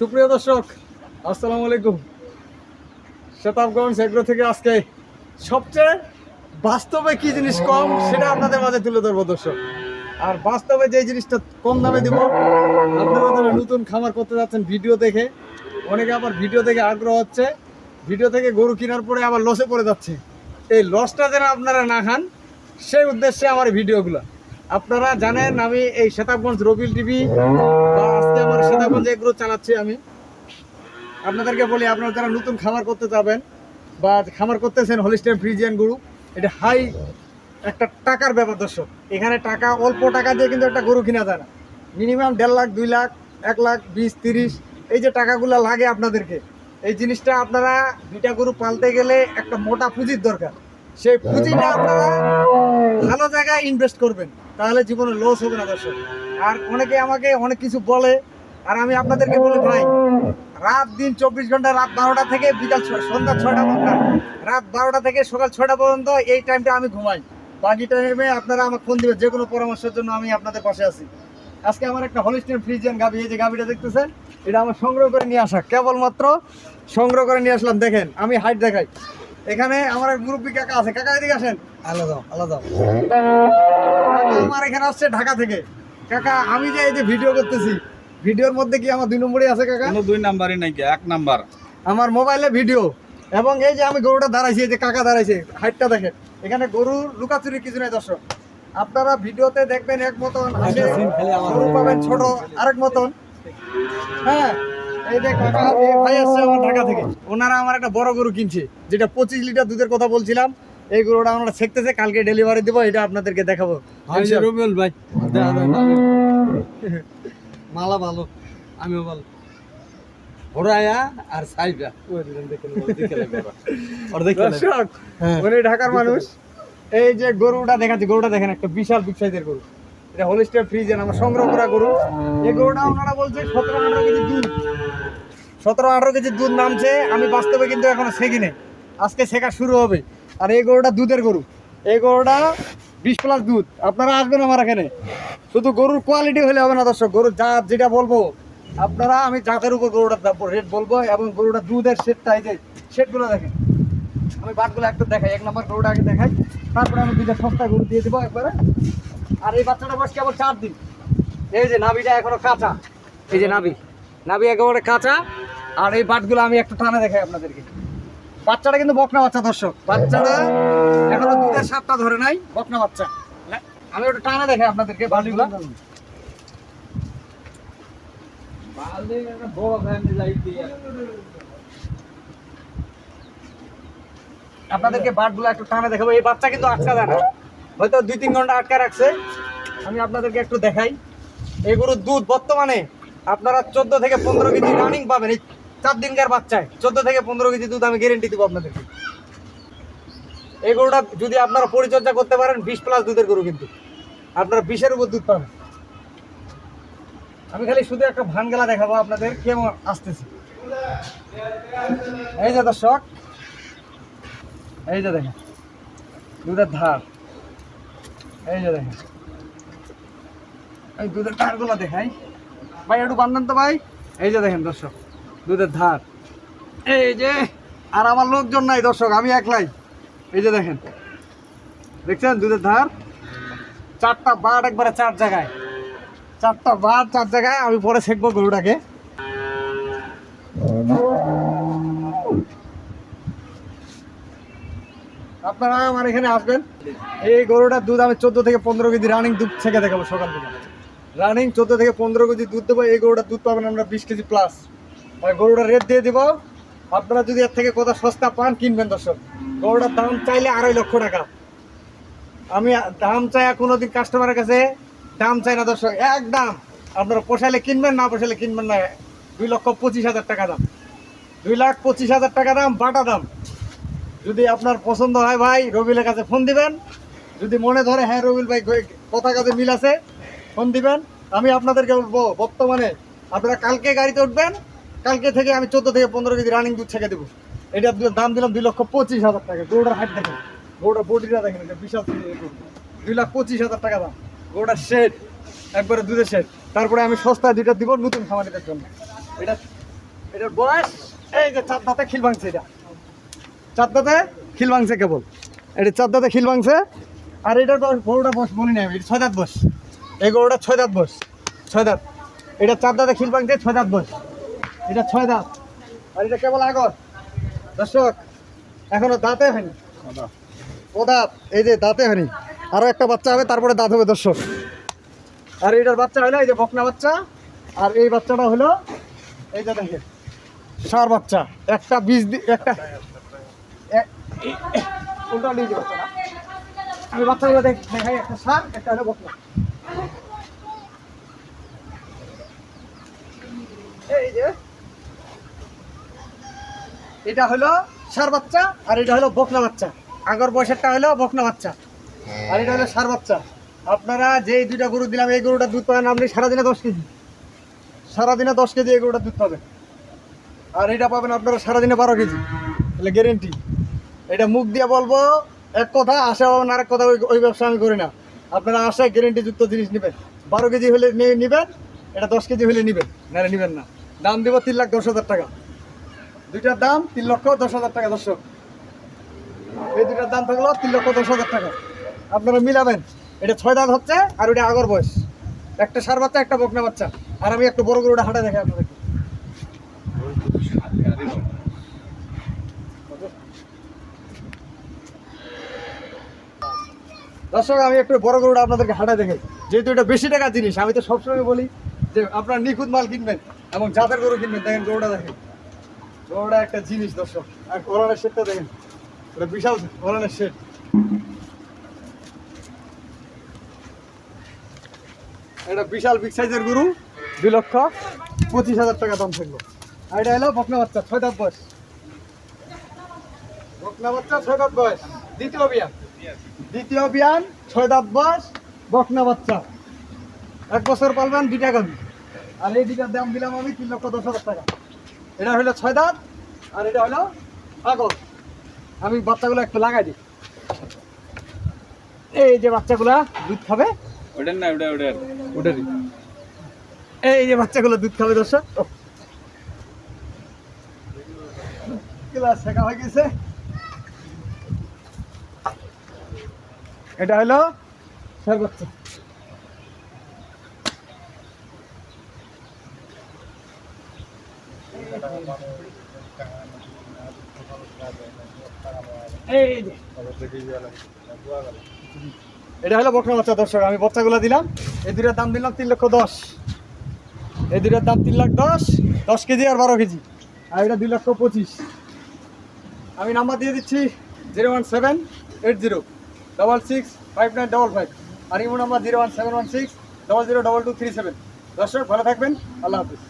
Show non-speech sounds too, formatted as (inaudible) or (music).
সুপ্রিয় দর্শক, আসসালামু আলাইকুম। শতাবগঞ্জ এগ্রো থেকে আজকে সবচেয়ে বাস্তবে কি জিনিস কম, সেটা আপনাদের মাঝে তুলে ধরবো দর্শক। আর বাস্তবে যে জিনিসটা কম দামে দিব, আপনারা নতুন খামার করতে যাচ্ছেন ভিডিও দেখে, অনেকে আবার ভিডিও দেখে আগ্রহ হচ্ছে, ভিডিও থেকে গরু কেনার পরে আবার লসে পড়ে যাচ্ছে। এই লসটা যেন আপনারা না খান, সেই উদ্দেশ্যে আমার ভিডিওগুলো। আপনারা জানেন আমি এই শতাবগঞ্জ রবিল টিভি চালাচ্ছি আমি। আপনাদেরকে বলি, আপনারা যারা নতুন খামার করতে যাবেন বা খামার করতেছেন হলিস্টাইন ফ্রিজিয়ান গরু, এটা হাই একটা টাকার ব্যাপার দর্শক। এখানে টাকা, অল্প টাকা দিয়ে কিন্তু একটা গরু কিনা যায় না। মিনিমাম দেড় লাখ, দুই লাখ, এক লাখ, বিশ, তিরিশ, এই যে টাকাগুলো লাগে আপনাদেরকে। এই জিনিসটা আপনারা দুইটা গরু পালতে গেলে একটা মোটা পুঁজির দরকার। সেই পুঁজিটা আপনারা ভালো জায়গায় ইনভেস্ট করবেন, তাহলে জীবনে লস হবে না দর্শক। আর অনেকে আমাকে অনেক কিছু বলে আর আমি আপনাদেরকে বলি ভাই, রাত দিন চব্বিশ ঘণ্টা, রাত বারোটা থেকে বিকাল সন্ধ্যা ছটা পর্যন্ত, রাত বারোটা থেকে সকাল ছটা পর্যন্ত এই টাইমটা আমি ঘুমাই। বাকি টাইমে আপনারা আমাকে ফোন দিবেন যে কোনো পরামর্শের জন্য আমি আপনাদের পাশে আছি। আজকে আমার একটা হলিস্টিন ফ্রিজিয়ান গাবি এই যে গাবিটা দেখতেছেন, এটা আমার সংগ্রহ করে নিয়ে আসা, কেবলমাত্র সংগ্রহ করে নিয়ে আসলাম। দেখেন, আমি হাইট দেখাই। এখানে আমার এক মুরব্বী কাকা আছে। কাকা, এদিকে আসেন। আলাদা আলাদা আমার এখানে আসছে ঢাকা থেকে। কাকা, আমি যে এই যে ভিডিও করতেছি ভিডিওর মধ্যে কি আমার দুই নম্বরই আছে কাকা? কোনো দুই নাম্বারই নাই কি এক নাম্বার। আমার মোবাইলে ভিডিও। এবং এই যে আমি গরুটা দাঁড়াইছি এই যে কাকা দাঁড়াইছে হাইটটা দেখেন। এখানে গরুর লুকাচুরি কিছু নাই দর্শক। আপনারা ভিডিওতে দেখবেন এক মতন আসে গরু পাবেন ছোট আরেক মতন। হ্যাঁ এই যে কাকা এই ভাই আসছে আমার ঢাকা থেকে। ওনারা আমার একটা বড় গরু কিনছে যেটা পঁচিশ লিটার দুধের কথা বলছিলাম। এই গরুটা আমরা শেখতেছে কালকে ডেলিভারি দেবো এটা আপনাদেরকে দেখাবো। ভাই (laughs) মালা ভালো আমিও ভালো। ঘোরায়া আর সাইবা দর্শক হ্যাঁ। ঢাকার মানুষ। এই যে গরুটা দেখাচ্ছি গরুটা দেখেন একটা বিশাল বিগ সাইজের গরু। এটা হোলিস্টার আমার সংগ্রহ করা গরু। এই গরুটা ওনারা বলছে সতেরো আঠারো কেজি দুধ। সতেরো আঠারো কেজি দুধ নামছে আমি বাস্তবে কিন্তু এখনও শেখি নেই। আজকে শেখা শুরু হবে। আর এই গরুটা দুধের গরু। এই গরুটা বিশ প্লাস দুধ। আপনারা আসবেন আমার এখানে। শুধু গরুর কোয়ালিটি হলে হবে না, দর্শক। গরুর জাত যেটা বলব, আপনারা, আমি জাতের উপর গরুটার রেট বলব এবং গরুটা দুধের সেটটা এই যে সেটগুলো দেখেন। আমি বাটগুলো একটু দেখাই, এক নম্বর গরুটা আগে দেখাই। তারপরে আমি দুইটা সস্তা গরু দিয়ে দেবো একবারে। আর এই বাচ্চাটা বয়স কেবল চার দিন। এই যে নাভিটা এখনও কাঁচা। এই যে নাভি। নাভি একেবারে কাঁচা। আর এই বাটগুলো আমি একটু টানে দেখাই আপনাদেরকে। বাচ্চাটা কিন্তু বকনা বাচ্চা, দর্শক। বাচ্চাটা এখনও দুধের সাতটা ধরে নাই, বকনা বাচ্চা। আমি একটু টানা দেখাই আপনাদেরকে বাটগুলো আপনাদেরকে বাটগুলো একটু টানে দেখাবো। এই বাচ্চা কিন্তু আটকা দেয় না। হয়তো দুই তিন ঘণ্টা আটকা রাখছে। আমি আপনাদেরকে একটু দেখাই। গরুর দুধ বর্তমানে আপনারা চোদ্দ থেকে পনেরো কেজি রানিং পাবেন। এই চার দিনকার বাচ্চায়। চোদ্দ থেকে পনেরো কেজি দুধ আমি গ্যারেন্টি দেবো আপনাদেরকে। এই গরুটা যদি আপনারা পরিচর্যা করতে পারেন, বিশ প্লাস দুধের গরু কিন্তু। আপনারা বিশের উপর দুধ পাবেন। আমি খালি শুধু একটা ভানগেলা দেখাবো আপনাদের, কেমন আসতেছে। এই যে দর্শক, এই যে দেখেন, দুধের ধার। এই যে দেখেন, এই দুধের ধারগুলো দেখাই। ভাই, একটু বান্ধন তো ভাই। এই যে দেখেন দর্শক দুধের ধার। এই যে, আর আমার লোকজন নাই দর্শক, আমি একলাই। এই যে দেখেন, দেখছেন দুধের ধার? চারটা বাট একবারে চার জায়গায়। চারটা বাট চার জায়গায় আমি পরে শেখবো গরুটাকে। আপনারা আমার এখানে আসবেন। এই গরুটার দুধ আমি চোদ্দ থেকে পনেরো কেজি রানিং দুধ থেকে দেখাবো সকাল থেকে। রানিং চোদ্দ থেকে পনেরো কেজি দুধ দেবো, এই গরুটার দুধ পাবেন আমরা বিশ কেজি প্লাস আর গরুটা রেট দিয়ে দিব। আপনারা যদি এর থেকে কোথাও সস্তা পান, কিনবেন দর্শক। গরুটার দাম চাইলে আড়াই লক্ষ টাকা। আমি দাম চাই কোনোদিন কাস্টমারের কাছে দাম চাই না দর্শক এক দাম আপনারা পোষাইলে কিনবেন, না পোষাইলে কিনবেন না। দুই লক্ষ পঁচিশ হাজার টাকা দাম। দুই লাখ পঁচিশ হাজার টাকা দাম, বাটা দাম। যদি আপনার পছন্দ হয় ভাই, রবিলের কাছে ফোন দিবেন। যদি মনে ধরে হ্যাঁ রবিল ভাই কথা কাজে মিল আছে ফোন দিবেন। আমি আপনাদেরকে বলব, বর্তমানে আপনারা কালকে গাড়িতে উঠবেন কালকে থেকে আমি চোদ্দ থেকে পনেরো কেজি রানিং দুধ ছেঁকে দেবো। এটা দাম দিলাম দুই লক্ষ পঁচিশ হাজার টাকা। গরুটার হাইট দেখেন। গরুটার বডিটা দেখেন বিশাল। দুই লাখ পঁচিশ হাজার টাকা দাম। গরুটার শেড একবারে দুধের শেড তারপরে আমি সস্তায় দুইটা দিব নতুন খামারিদের জন্য। এটা, এটার বয়স, এই যে চার দাঁতে খিল ভাঙছে এটা। চার দাঁতে খিল ভাঙছে কেবল। এটা চার দাঁতে খিল ভাঙছে। আর এটার গরুটা বয়স বলি না এটা ছয় দাঁত বয়স। এই গরুটা ছয় দাঁত বয়স। ছয় দাঁত। এটা চার দাঁতে খিল ভাঙছে, ছয় দাঁত বয়স। এটা ছয় দাঁত। আর এটা কেবল আগর। দর্শক, এখনও দাঁতে হয়নি। ও দাঁত, এই যে দাঁতে হয়নি। আরও একটা বাচ্চা হবে, তারপরে দাঁত হবে, দর্শক। আর এটার বাচ্চা হলো এই যে বকনা বাচ্চা। আর এই বাচ্চাটা হলো এই যে দেখেন, সার বাচ্চা। একটা বীজ একটা উল্টা নিয়ে আমি বাচ্চাগুলো দেখ দেখাই, একটা সার, একটা হলো বকনা। এই যে এটা হলো সার বাচ্চা, আর এটা হলো বকনা বাচ্চা। আগর বয়সেরটা হলো বকনা বাচ্চা। আর এটা হলো সার বাচ্চা। আপনারা যে দুইটা গরু দিলাম, এই গরুটা দুধ পাবেন আপনি সারাদিনে দশ কেজি। সারাদিনে দশ কেজি এই গরুটা দুধ পাবেন। আর এটা পাবেন আপনারা সারাদিনে বারো কেজি। তাহলে গ্যারেন্টি এটা মুখ দিয়ে বলব, এক কথা আশা পাবেন আরেক কথা, ওই ব্যবসা আমি করি না। আপনারা আশায় গ্যারেন্টি যুক্ত জিনিস নেবেন। বারো কেজি হলে নেবেন, এটা দশ কেজি হলে নেবেন। নাহলে নেবেন না। দাম দেবো তিন লাখ দশ হাজার টাকা। দুইটার দাম তিন লক্ষ দশ হাজার টাকা, দর্শক। এই দুইটার দাম থাকল তিন লক্ষ দশ হাজার টাকা। আপনারা মিলাবেন, এটা ছয় দাঁত হচ্ছে আর ওটা আগর বয়স। একটা সার বাচ্চা, একটা বকনা বাচ্চা। আর আমি একটু বড় গরুটা হাঁটা দেখে আপনাদেরকে। দর্শক, আমি একটু বড় গরুটা আপনাদেরকে হাঁটা দেখে যেহেতু এটা বেশি টাকার জিনিস, আমি তো সবসময় বলি যে আপনারা নিখুঁত মাল কিনবেন এবং জাতের গরু কিনবেন, দেখেন গরুটা দেখেন। গরুটা একটা জিনিস, দর্শক। আর কোরআনের শেডটা দেখেন। এটা বিশাল কোরআনের শেড এটা বিশাল বিগ সাইজের গরু, দুই লক্ষ পঁচিশ হাজার টাকা দাম থাকল। আর এটা হলো বকনা বাচ্চা, ছয় দাঁত বয়স। বকনা বাচ্চা, ছয় দাঁত বয়স। দ্বিতীয় বিয়ান দ্বিতীয় বিয়ান ছয় দাঁত বয়স, বকনা বাচ্চা। এক বছর পালবেন দুইটা গাবি আর এই দুইটার দাম দিলাম আমি তিন লক্ষ দশ হাজার টাকা। এটা হলো ছয় দাঁত আর এটা হলো আগর আমি বাচ্চাগুলো একটু লাগাই দিই। এই যে বাচ্চাগুলা দুধ খাবে। ওটার না ওটা ওটার। ওটারই। এই যে বাচ্চাগুলো দুধ খাবে দর্শক। শেখা হয়ে গেছে। এটা হলো ষাট এটা হলো বকনা বাচ্চা দর্শক, আমি বাচ্চাগুলো দিলাম। এই দুটার দাম দিলাম তিন লক্ষ দশ। এই দুটার দাম তিন লাখ দশ দশ কেজি আর বারো কেজি। আর এটা দুই লক্ষ পঁচিশ। আমি নাম্বার দিয়ে দিচ্ছি zero one seven eight zero, double six five nine double five. আর imo number zero one seven one six, double zero double two three seven. দর্শক, ভালো থাকবেন। আল্লাহ হাফিজ।